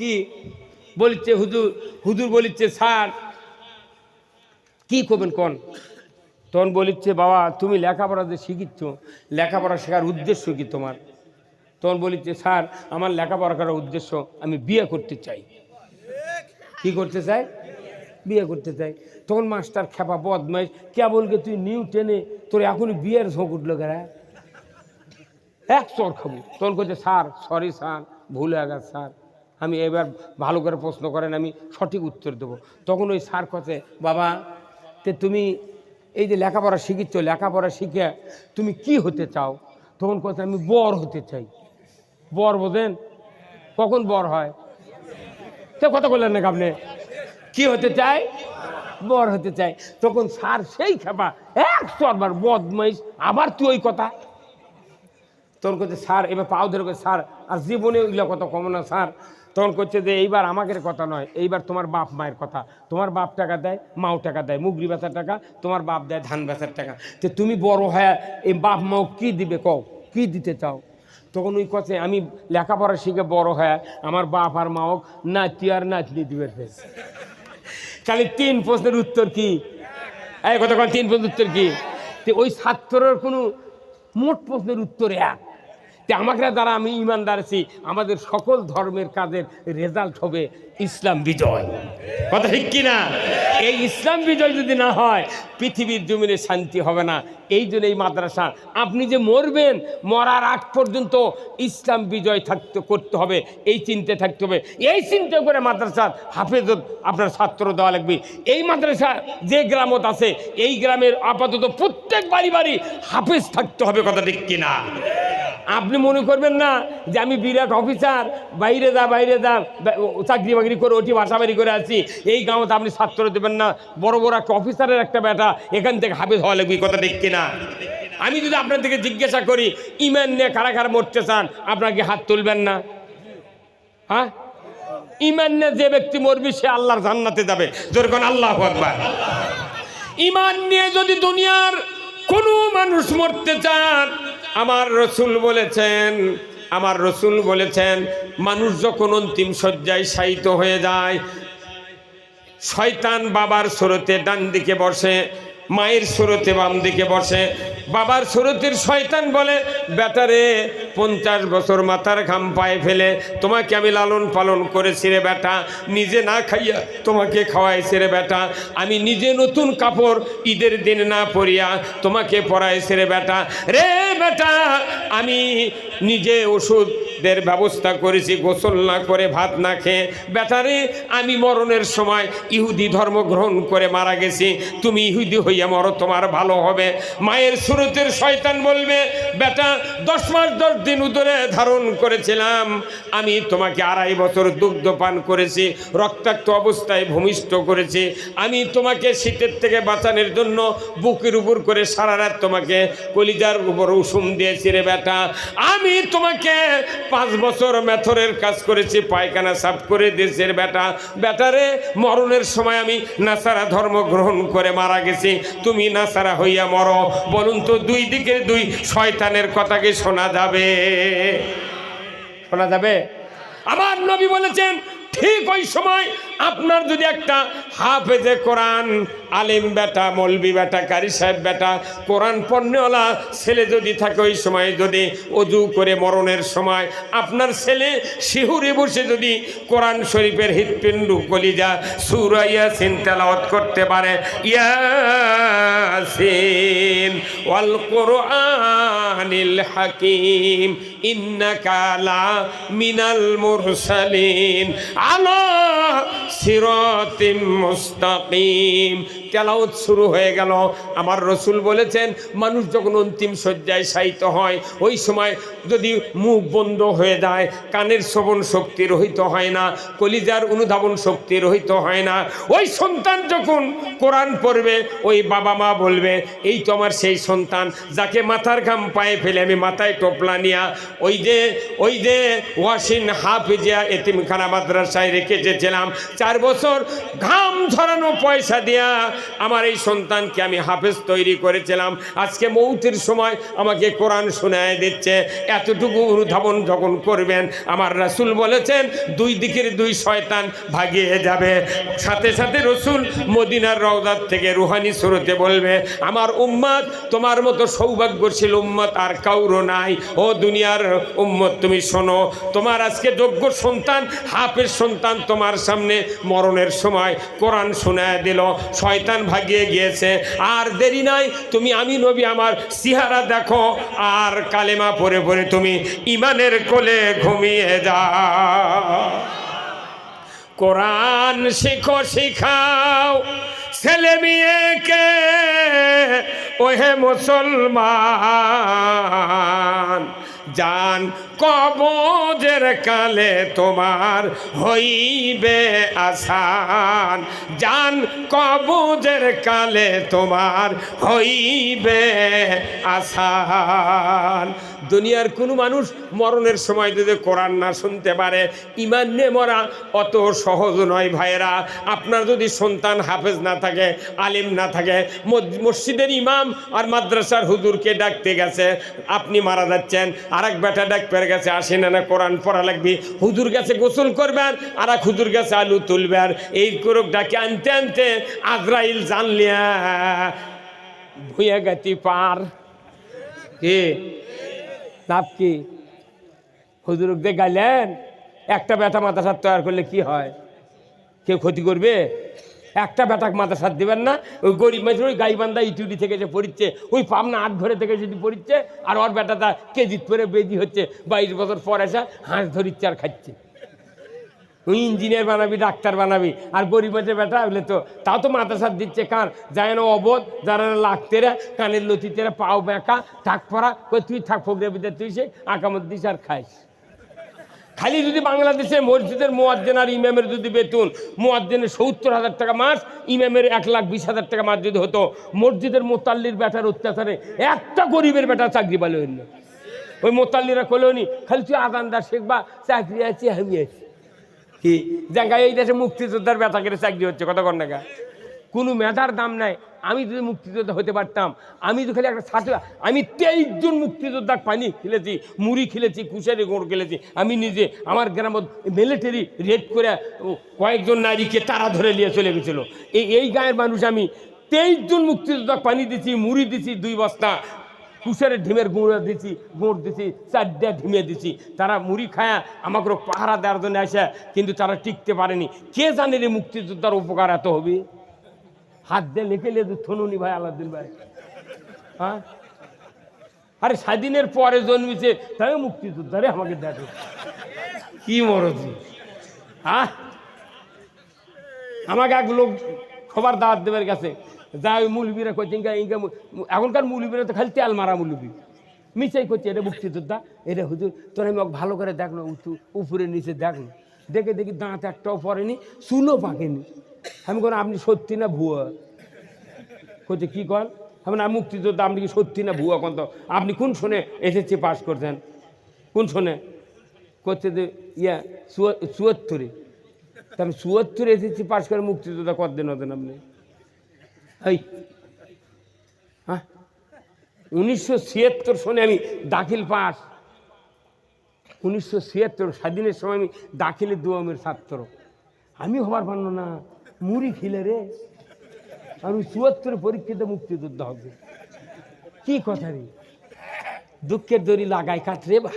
কি বলিচ্ছে হুজুর? হুজুর বলিচ্ছে, স্যার, কি করবেন কোন? তখন বলিচ্ছে, বাবা, তুমি লেখাপড়া যে শিখিচ্ছ, লেখাপড়া শেখার উদ্দেশ্য কি তোমার? তখন বলিচ্ছে, স্যার, আমার লেখাপড়া করার উদ্দেশ্য আমি বিয়ে করতে চাই। কি করতে চাই? বিয়ে করতে চাই। তখন মাস্টার খেপা কে বলকে তুই নিউ টেনে? তোর এখনই বিয়ের ঝোঁক উঠল গেরা এক চর খাব। তখন করছে স্যার সরি স্যার, ভুল গেছে, স্যার। আমি এবার ভালো করে প্রশ্ন করেন, আমি সঠিক উত্তর দেবো। তখন ওই স্যার কথা বাবা, তে তুমি এই যে লেখাপড়া শিখিচ্ছ, লেখাপড়া শিখে তুমি কি হতে চাও? তখন কথা আমি বর হতে চাই। বর বোঝেন, কখন বর হয়? সে কথা বললেন না আপনি? কি হতে চাই? বর হতে চাই। তখন স্যার সেই খেপা, একশো আবার বদমাইশ, আবার তুই ওই কথা? তখন করছে স্যার, এবার পাও ধরে স্যার, আর জীবনে ওইগুলো কথা কম না, স্যার। তখন করছে যে, এইবার আমাদের কথা নয়, এইবার তোমার বাপ মায়ের কথা। তোমার বাপ টাকা দেয়, মাও টাকা দেয়, মুগরি বেচার টাকা, তোমার বাপ দেয় ধান বেচার টাকা। তো তুমি বড় হয়ে এই বাপ মাও কি দিবে কও? কি দিতে চাও? তখন ওই কথা আমি লেখাপড়া শিখে বড় হয়ে আমার বাপ আর মাও নাতি আর নাতনি দিবে খালি তিন প্রশ্নের উত্তর কি? এই কথা তিন প্রশ্নের উত্তর কি? ওই ছাত্রের কোনো মোট প্রশ্নের উত্তর এক। আমাকে দ্বারা আমি ইমানদার আছি, আমাদের সকল ধর্মের কাজের রেজাল্ট হবে ইসলাম বিজয়। কথা ঠিক কি না এই ইসলাম বিজয় যদি না হয়, পৃথিবীর জমিনে শান্তি হবে না। এই জন্য এই মাদ্রাসা, আপনি যে মরবেন, মরার আগ পর্যন্ত ইসলাম বিজয় থাকতে, করতে হবে, এই চিন্তা থাকতে হবে। এই চিন্তা করে মাদ্রাসার হাফেজত আপনার ছাত্র দেওয়া লাগবে। এই মাদ্রাসা যে গ্রামত আছে, এই গ্রামের আপাতত প্রত্যেক বাড়ি বাড়ি হাফেজ থাকতে হবে, কথা ঠিক কিনা? আপনি মনে করবেন না যে আমি বিরাট অফিসার, বাইরে যা বাইরে যা চাকরি বাকরি করে ওটি বাসা বাড়ি করে আছি। এই গাঁওতে আপনি ছাত্র দেবেন না। বড় বড় একটা অফিসারের একটা ব্যাটা এখান থেকে হাফেজ হওয়া লাগবে কথা ঠিক কিনা? আমি যদি আপনার থেকে জিজ্ঞাসা করি, ইমান নিয়ে কারা কারা মরতে চান আপনাকে হাত তুলবেন না? হ্যাঁ? ইমান নিয়ে যে ব্যক্তি মরবি, সে আল্লাহর জান্নাতে যাবে। যেরকম আল্লাহ আকবার। ইমান নিয়ে যদি দুনিয়ার কোনো মানুষ মরতে চান আমার রসুল বলেছেন, আমার রসুল বলেছেন, মানুষ যখন অন্তিম শয্যায় শায়িত হয়ে যায়, শয়তান বাবার স্রোতে ডান দিকে বসে মায়ের স্রোতে বাম দিকে বসে। বাবার স্রোতের শয়তান বলে, বেটারে, পঞ্চাশ বছর মাথার ঘাম পায়ে ফেলে, তোমাকে আমি লালন পালন করেছি রে বেটা। নিজে না খাইয়া তোমাকে খাওয়াইছি রে বেটা। আমি নিজে নতুন কাপড় ঈদের দিন না পরিয়া তোমাকে পরাইছি রে বেটা। রে বেটা, আমি নিজে ওষুধদের ব্যবস্থা করেছি, গোসল না করে ভাত না খেয়ে। বেটারে আমি মরণের সময় ইহুদি ধর্ম গ্রহণ করে মারা গেছি। তুমি ইহুদি হইয়া মরো, তোমার ভালো হবে। মায়ের সুরতের শয়তান বলবে, বেটা, দশ মাস দশ দিন উদরে ধারণ করেছিলাম। আমি তোমাকে আড়াই বছর দুগ্ধ পান করেছি, রক্তাক্ত অবস্থায় ভূমিষ্ঠ করেছি। আমি তোমাকে শীতের থেকে বাঁচানোর জন্য বুকের উপর করে সারা রাত তোমাকে কলিজার উপর উষুম দিয়েছি রে বেটা। আমি তোমাকে পাঁচ বছর মেথরের কাজ করেছি, পায়খানা সাফ করে দেশের বেটা। বেটারে মরণের সময় আমি নাসারা ধর্ম গ্রহণ করে মারা গেছি। তুমি নাসারা হইয়া মরো। বলুন তো দুই দিকে দুই শয়তানের কথা কি শোনা যাবে? শোনা যাবে? আমার নবী বলেছেন, ঠিক ওই সময় আপনার যদি একটা হাফেজে কোরআন আলিম বেটা, মলবি বেটা কারি সাহেব বেটা, কোরআন পণ্যওয়ালা ছেলে যদি থাকে ওই সময় যদি অজু করে মরণের সময়, আপনার ছেলে শিহুরে বসে যদি কোরআন শরীফের হৃৎপিণ্ডু, কলিজা সুরাইয়া সিনতালাওয়াত করতে পারে। ইয়াসিন ওয়াল কোরআনিল হাকিম, ইন্নাকা লা মিনাল মুরসালিন, আলা সিরাতিম মুস্তাকিম। তেলাওয়াত শুরু হয়ে গেল। আমার রসুল বলেছেন, মানুষ যখন অন্তিম শয্যায় শায়িত হয়, ওই সময় যদি মুখ বন্ধ হয়ে যায়, কানের শ্রবণ শক্তি রহিত হয় না, কলিজার অনুধাবন শক্তি রহিত হয় না, ওই সন্তান যখন কোরআন পড়বে, ওই বাবা মা বলবে, এই তো আমার সেই সন্তান, যাকে মাথার ঘাম পায়ে ফেলে আমি মাথায় টোপলা নিয়া, ওই যে ওই যে ওয়াসিন হাফিজিয়া এতিমখানা মাদ্রাসায় রেখে যেছিলাম, চার বছর ঘাম ঝরানো পয়সা দিয়া আমার এই সন্তানকে আমি হাফেজ তৈরি করেছিলাম। আজকে মৌতির সময় আমাকে কোরআন শোনায় দিচ্ছে। এতটুকু অনুধাবন যখন করবেন, আমার রাসূল বলেছেন, দুই দিকের দুই শয়তান ভাগিয়ে যাবে। সাথে সাথে রসুল মদিনার রওদার থেকে রুহানি সুরতে বলবে, আমার উম্মত, তোমার মতো সৌভাগ্যশীল উম্মত আর কাউরো নাই। ও দুনিয়ার উম্মত, তুমি শোনো, তোমার আজকে যোগ্য সন্তান হাফের সন্তান তোমার সামনে মরণের সময় কোরআন শোনায় দিল। শয়তান ভাগিয়ে গিয়েছে। আর দেরি নাই, তুমি আমি নবী, আমার সিহারা দেখো, আর কালেমা পরে পরে তুমি ইমানের কোলে ঘুমিয়ে যাও। কোরআন শেখো, শিখাও, ছেলে মেয়েকে, ওহে মুসলমান। জান কবজের কালে তোমার হইবে আসান। জান কবজের কালে তোমার হইবে আসান। দুনিয়ার কোনো মানুষ মরণের সময় যদি কোরআন না শুনতে পারে, ইমান নিয়ে মরা অত সহজ নয় ভাইয়েরা। আপনার যদি সন্তান হাফেজ না থাকে, আলিম না থাকে মসজিদের ইমাম আর মাদ্রাসার হুজুরকে ডাকতে গেছে, আপনি মারা যাচ্ছেন। আর এক বেটা ডাক পেরে গেছে আসেন না কোরআন পড়া লাগবে। হুজুর গেছে গোসল করবেন আর এক হুজুর গেছে আলু তুলবেন। এই করুক ডাকে আনতে আনতে আজরাইল জানলিয়া ভুঁয়ে গেছি পার। কে? লাভ কি? হুজুর দিয়ে গাইলেন একটা বেটা মাদ্রাসার তৈরি করলে কি হয়? কেউ ক্ষতি করবে? একটা বেটাক মাদ্রাসার দেবেন না, ওই গরিব মানুষ ওই গাইবান্ধা ইটুডি থেকে যে পড়িচ্ছে, ওই পাবনা আট ঘরে থেকে যদি পড়িচ্ছে, আর ওর বেটাটা কেজিত পরে বেজি হচ্ছে, বাইশ বছর পর এসে হাঁস ধরিচ্ছে আর খাচ্ছে। ওই ইঞ্জিনিয়ার বানাবি, ডাক্তার বানাবি, আর গরিব মাঝে বেটা হলে তো, তাও তো মাদ্রাসার দিচ্ছে কান যায় না অবোধ, যারা না লাগতেরা কানের লতিতেরা পাও বেঁকা, থাক পড়া তুই থাক ফোকরে ভিতরে, তুই সে আঁকামত দিস আর খাইস। খালি যদি বাংলাদেশে মসজিদের মোয়াজ্জেন আর ইমামের যদি বেতন মোয়াজ্জেনের সত্তর হাজার টাকা মাস ইমামের এক লাখ বিশ হাজার টাকা মাস যদি হতো মসজিদের মোতাল্লির বেটার অত্যাচারে একটা গরিবের বেটা চাকরি পালো না। ওই মোতাল্লিরা কলোনি খালি তুই আদানদার শেখবা চাকরি আছে আমি আছি। কি? জায়গায় এই দেশে মুক্তিযোদ্ধার ব্যথা করে চাকরি হচ্ছে কত টাকা কোনো মেধার দাম নাই। আমি যদি মুক্তিযোদ্ধা হতে পারতাম, আমি তো খালি একটা ছাত্র আমি তেইশ জন পানি খেলেছি, মুড়ি খেলেছি, কুশারি গোড় খেলেছি, আমি নিজে আমার গ্রামত মিলিটারি রেড করে কয়েকজন নারীকে তারা ধরে নিয়ে চলে গেছিল। এই এই গায়ের মানুষ আমি তেইশ জন মুক্তিযোদ্ধা পানি দিছি, মুড়ি দিছি, দুই বস্তা কুশারের ঢিমের গুঁড়ো দিছি, গুঁড় দিছি, চারটা ঢিমে দিছি। তারা মুড়ি খায়া আমাকে পাহারা দেওয়ার জন্য আসে, কিন্তু তারা টিকতে পারেনি। কে জানে রে মুক্তিযোদ্ধার উপকার এত হবে? হাত দিয়ে লিখে লেদু থনুনি ভাই আলাদিন ভাই। হ্যাঁ? আরে স্বাধীনের পরে জন্মেছে, তাই মুক্তিযোদ্ধা রে আমাকে দেখো কি মরজি হ্যাঁ? আমাকে এক লোক খবর দাওয়াত দেবের কাছে, যা ওই মুলবিরা করছে ইনকা এখনকার মুলবিরা তো খালি তেল মারা মুলবি। মিশাই করছে এটা মুক্তিযোদ্ধা, এটা হুজুর, তোর আমি ভালো করে দেখল উঁচু, উপরে, নিচে দেখল দেখে দেখি দাঁত একটাও পড়েনি, চুলও পাকেনি। আমি কোন আপনি সত্যি না ভুয়া? করছে কি কন? আমি না মুক্তিযোদ্ধা, আপনি কি সত্যি না ভুয়া কন তো? আপনি কোন শোনে এসএসসি পাস করছেন কোন শোনে? করছে যে, ইয়া, চুয়া- চুয়াত্তরে। তা আমি চুয়াত্তরে এসেছি পাশ করে মুক্তিযোদ্ধা কতদিন হতেন আপনি? এই হ্যাঁ? উনিশশো ছিয়াত্তর সনে আমি দাখিল পাস। উনিশশো ছিয়াত্তর, স্বাধীনের সময় আমি দাখিলে দুয়ামের ছাত্র। আমি হবার পারল না। মুড়ি খিলে রে। আমি চুয়াত্তরে পরীক্ষিত মুক্তিযুদ্ধ হবে। কি কথা রে? দুঃখের দড়ি লাগাই কাট রে বা?